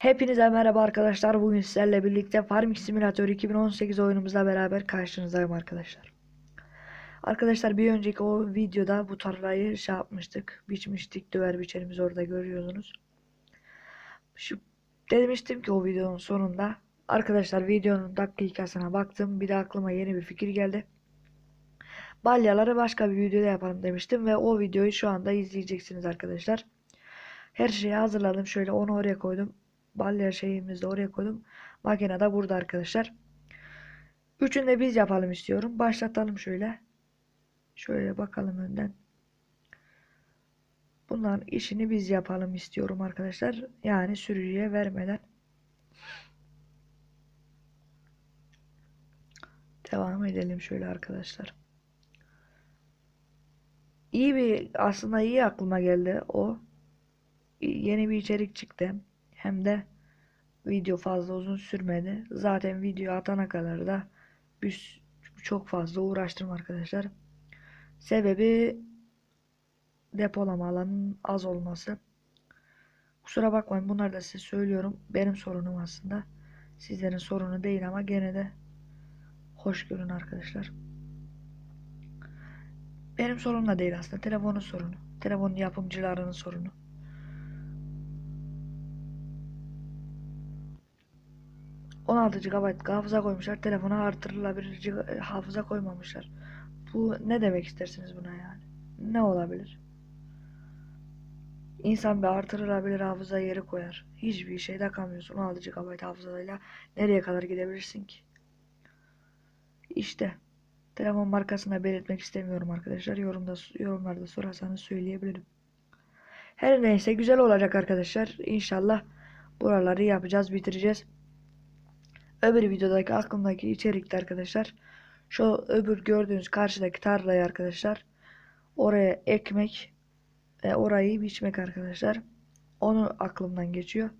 Hepinize merhaba arkadaşlar. Bugün sizlerle birlikte Farming Simulator 2018 oyunumuzla beraber karşınızdayım arkadaşlar. Arkadaşlar bir önceki o videoda bu tarlayı şey yapmıştık. Biçmiştik. Döver biçerimizi orada görüyorsunuz. Şu demiştim ki o videonun sonunda arkadaşlar videonun dakikasına baktım. Bir de aklıma yeni bir fikir geldi. Balyaları başka bir videoda yapalım demiştim ve o videoyu şu anda izleyeceksiniz arkadaşlar. Her şeyi hazırladım. Şöyle onu oraya koydum. Balya şeyimizi oraya koydum. Makine de burada arkadaşlar. Üçünü de biz yapalım istiyorum. Başlatalım şöyle. Şöyle bakalım önden. Bunların işini biz yapalım istiyorum arkadaşlar. Yani sürücüye vermeden. Devam edelim şöyle arkadaşlar. İyi bir aslında iyi aklıma geldi o. Yeni bir içerik çıktı. Hem de video fazla uzun sürmedi. Zaten video atana kadar da bir, çok fazla uğraştım arkadaşlar. Sebebi depolama alanının az olması. Kusura bakmayın bunları da size söylüyorum. Benim sorunum aslında. Sizlerin sorunu değil ama gene de hoş görün arkadaşlar. Benim sorunum da değil aslında. Telefonun sorunu. Telefonun yapımcılarının sorunu. ...16 GB hafıza koymuşlar. Telefona artırılabilir hafıza koymamışlar. Bu ne demek istersiniz buna yani? Ne olabilir? İnsan bir artırılabilir hafıza yeri koyar. Hiçbir şey takamıyorsun. 16 GB hafızayla nereye kadar gidebilirsin ki? İşte. Telefon markasını belirtmek istemiyorum arkadaşlar. Yorumda, yorumlarda sorarsanız söyleyebilirim. Her neyse güzel olacak arkadaşlar. İnşallah buraları yapacağız, bitireceğiz. Öbür videodaki aklımdaki içerikte arkadaşlar. Şu öbür gördüğünüz karşıdaki tarlayı arkadaşlar. Oraya ekmek ve orayı biçmek arkadaşlar. Onu aklımdan geçiyor.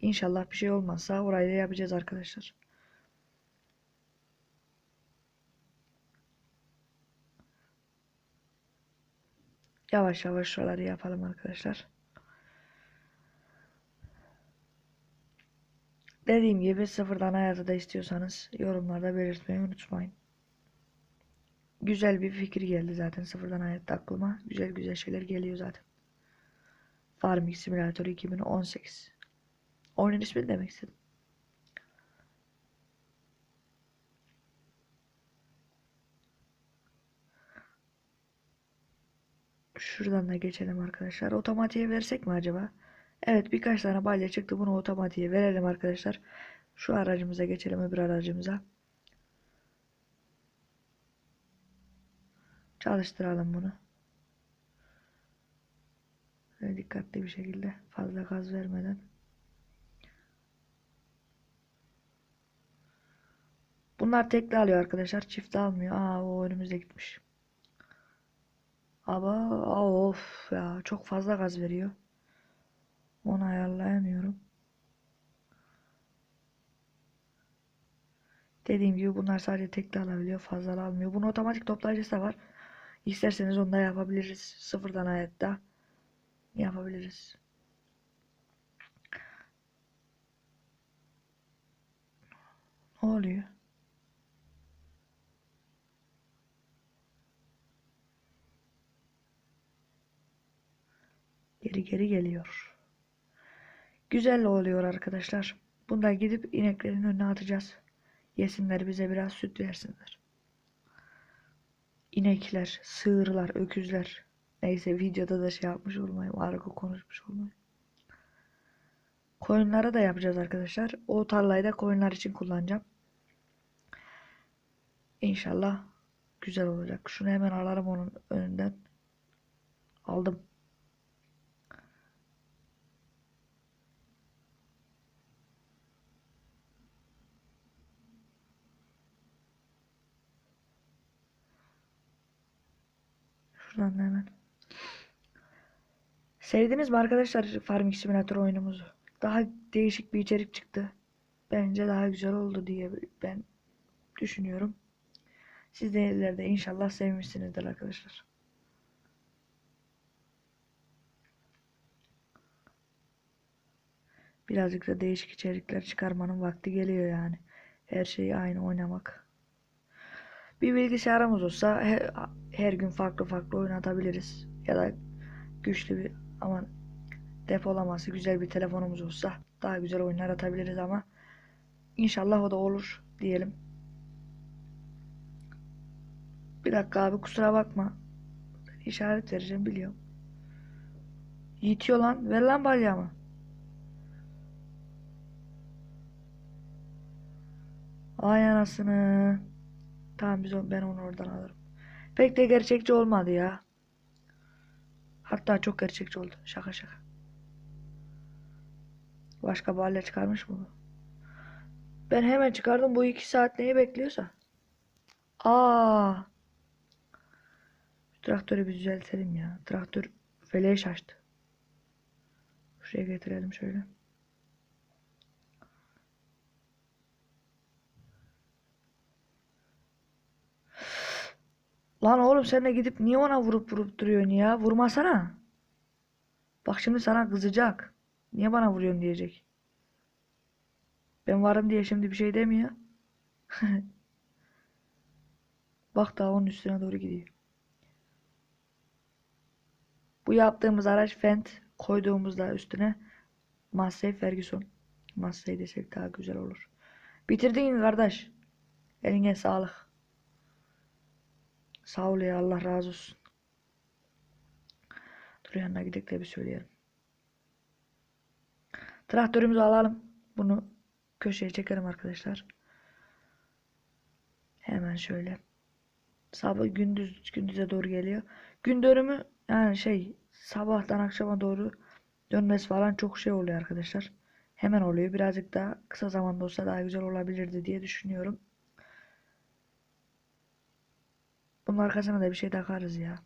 İnşallah bir şey olmazsa orayı da yapacağız arkadaşlar. Yavaş yavaş şuraları yapalım arkadaşlar. Dediğim gibi sıfırdan hayatı da istiyorsanız yorumlarda belirtmeyi unutmayın. Güzel bir fikir geldi zaten sıfırdan hayatta aklıma. Güzel güzel şeyler geliyor zaten. Farming Simulator 2018. Oyunun ismini demek istedim. Şuradan da geçelim arkadaşlar. Otomatiğe versek mi acaba? Evet birkaç tane balya çıktı. Bunu otomatiğe verelim arkadaşlar. Şu aracımıza geçelim öbür aracımıza. Çalıştıralım bunu. Böyle dikkatli bir şekilde fazla gaz vermeden. Bunlar tekli alıyor arkadaşlar. Çift almıyor. Aa o önümüze gitmiş. Ama of ya çok fazla gaz veriyor. Onu ayarlayamıyorum. Dediğim gibi bunlar sadece tekli alabiliyor. Fazla almıyor. Bunun otomatik toplayıcısı da var. İsterseniz onu da yapabiliriz. Sıfırdan hayatta yapabiliriz. Ne oluyor? Geri geri geliyor. Güzel oluyor arkadaşlar. Bunda gidip ineklerin önüne atacağız. Yesinler bize biraz süt versinler. İnekler, sığırlar, öküzler. Neyse videoda da şey yapmış olmayayım. Argo konuşmuş olmayayım. Koyunlara da yapacağız arkadaşlar. O tarlayı da koyunlar için kullanacağım. İnşallah güzel olacak. Şunu hemen alalım onun önünden. Aldım. Şuradan da hemen. Sevdiniz mi arkadaşlar Farming Simulator oyunumuzu? Daha değişik bir içerik çıktı. Bence daha güzel oldu diye ben düşünüyorum. Siz de ileride inşallah sevmişsinizdir arkadaşlar. Birazcık da değişik içerikler çıkarmanın vakti geliyor yani. Her şeyi aynı oynamak. Bir bilgisayarımız olsa her, her gün farklı farklı oynatabiliriz. Ya da güçlü bir aman depolaması güzel bir telefonumuz olsa daha güzel oyunlar atabiliriz ama inşallah o da olur diyelim. Bir dakika abi kusura bakma. İşaret vereceğim biliyorum. Yitiyor lan. Ver lan balyamı. Ay anasını. Tamam biz onu, ben onu oradan alırım. Pek de gerçekçi olmadı ya. Hatta çok gerçekçi oldu. Şaka şaka. Başka balya çıkarmış mı? Ben hemen çıkardım. Bu iki saat neyi bekliyorsa. Aa. Şu traktörü bir düzeltelim ya. Traktör feleğe şaştı. Şuraya getirelim şöyle. Lan oğlum sen de gidip niye ona vurup vurup duruyorsun ya? Vurmasana. Bak şimdi sana kızacak. Niye bana vuruyorsun diyecek. Ben varım diye şimdi bir şey demiyor. Bak daha onun üstüne doğru gidiyor. Bu yaptığımız araç Fendt koyduğumuzda üstüne Massey Ferguson. Massey desek daha güzel olur. Bitirdin kardeş. Eline sağlık. Sağ Allah razı olsun. Dur yanına gidelim de bir söyleyelim. Traktörümüzü alalım. Bunu köşeye çekelim arkadaşlar. Hemen şöyle. Sabah gündüz gündüze doğru geliyor. Gün dönümü yani şey sabahtan akşama doğru dönmesi falan çok şey oluyor arkadaşlar. Hemen oluyor. Birazcık daha kısa zamanda olsa daha güzel olabilirdi diye düşünüyorum. Bunun arkasına da bir şey takarız ya.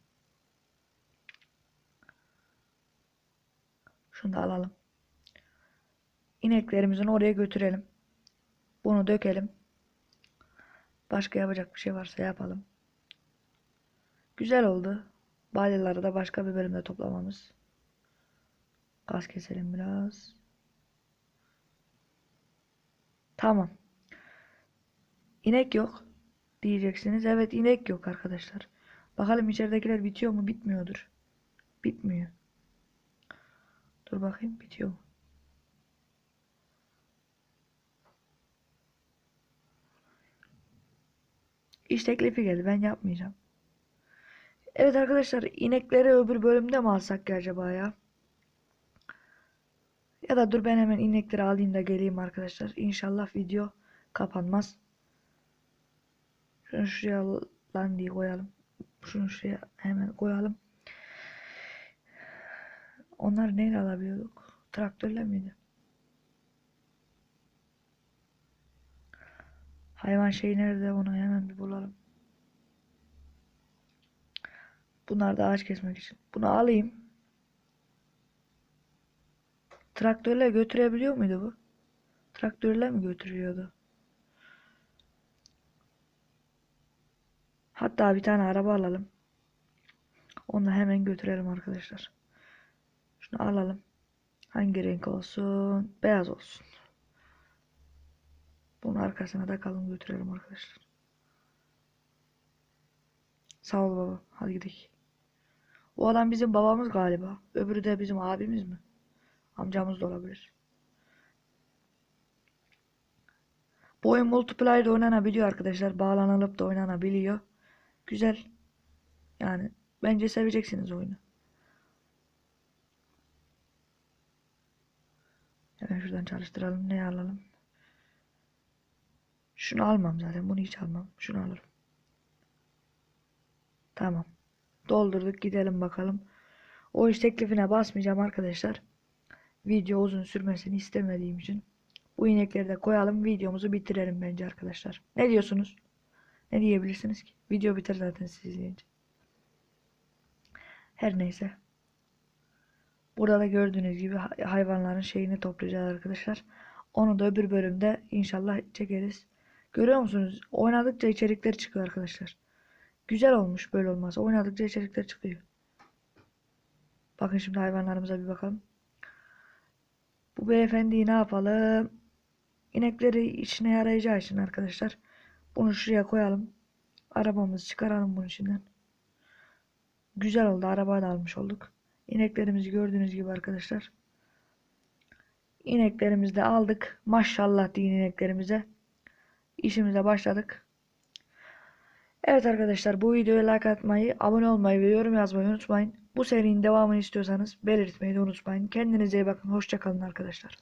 Şunu da alalım. İneklerimizin oraya götürelim. Bunu dökelim. Başka yapacak bir şey varsa yapalım. Güzel oldu. Balyaları da başka bir bölümde toplamamız. Gaz keselim biraz. Tamam. İnek yok diyeceksiniz. Evet inek yok arkadaşlar. Bakalım içeridekiler bitiyor mu? Bitmiyordur. Bitmiyor. Dur bakayım bitiyor mu? İş teklifi geldi. Ben yapmayacağım. Evet arkadaşlar inekleri öbür bölümde mi alsak ki acaba ya? Ya da dur ben hemen inekleri alayım da geleyim arkadaşlar. İnşallah video kapanmaz. Şunu şuraya lan diye koyalım. Şunu şuraya hemen koyalım. Onları neyle alabiliyorduk? Traktörle miydi? Hayvan şey nerede onu hemen bir bulalım. Bunlar da ağaç kesmek için. Bunu alayım. Traktörle götürebiliyor muydu bu? Traktörle mi götürüyordu? Hatta bir tane araba alalım. Onu hemen götürelim arkadaşlar. Şunu alalım. Hangi renk olsun? Beyaz olsun. Bunun arkasına da kalın götürelim arkadaşlar. Sağ ol baba. Hadi gidelim. O adam bizim babamız galiba. Öbürü de bizim abimiz mi? Amcamız da olabilir. Bu oyun multiplayer'da oynanabiliyor arkadaşlar. Bağlanılıp da oynanabiliyor. Güzel. Yani bence seveceksiniz oyunu. Hemen şuradan çalıştıralım. Ne alalım? Şunu almam zaten. Bunu hiç almam. Şunu alırım. Tamam. Doldurduk. Gidelim bakalım. O iş teklifine basmayacağım arkadaşlar. Video uzun sürmesini istemediğim için. Bu inekleri de koyalım. Videomuzu bitirelim bence arkadaşlar. Ne diyorsunuz? Ne diyebilirsiniz ki? Video biter zaten siz izleyince. Her neyse. Burada da gördüğünüz gibi hayvanların şeyini toplayacağız arkadaşlar. Onu da öbür bölümde inşallah çekeriz. Görüyor musunuz? Oynadıkça içerikler çıkıyor arkadaşlar. Güzel olmuş böyle olmaz. Oynadıkça içerikler çıkıyor. Bakın şimdi hayvanlarımıza bir bakalım. Bu beyefendiyi ne yapalım? İnekleri içine yarayacağı için arkadaşlar. Bunu şuraya koyalım. Arabamızı çıkaralım bunun içinden. Güzel oldu. Arabayı da almış olduk. İneklerimizi gördüğünüz gibi arkadaşlar. İneklerimizi de aldık. Maşallah deyin ineklerimize. İşimize başladık. Evet arkadaşlar bu videoya like atmayı, abone olmayı ve yorum yazmayı unutmayın. Bu serinin devamını istiyorsanız belirtmeyi de unutmayın. Kendinize iyi bakın. Hoşçakalın arkadaşlar.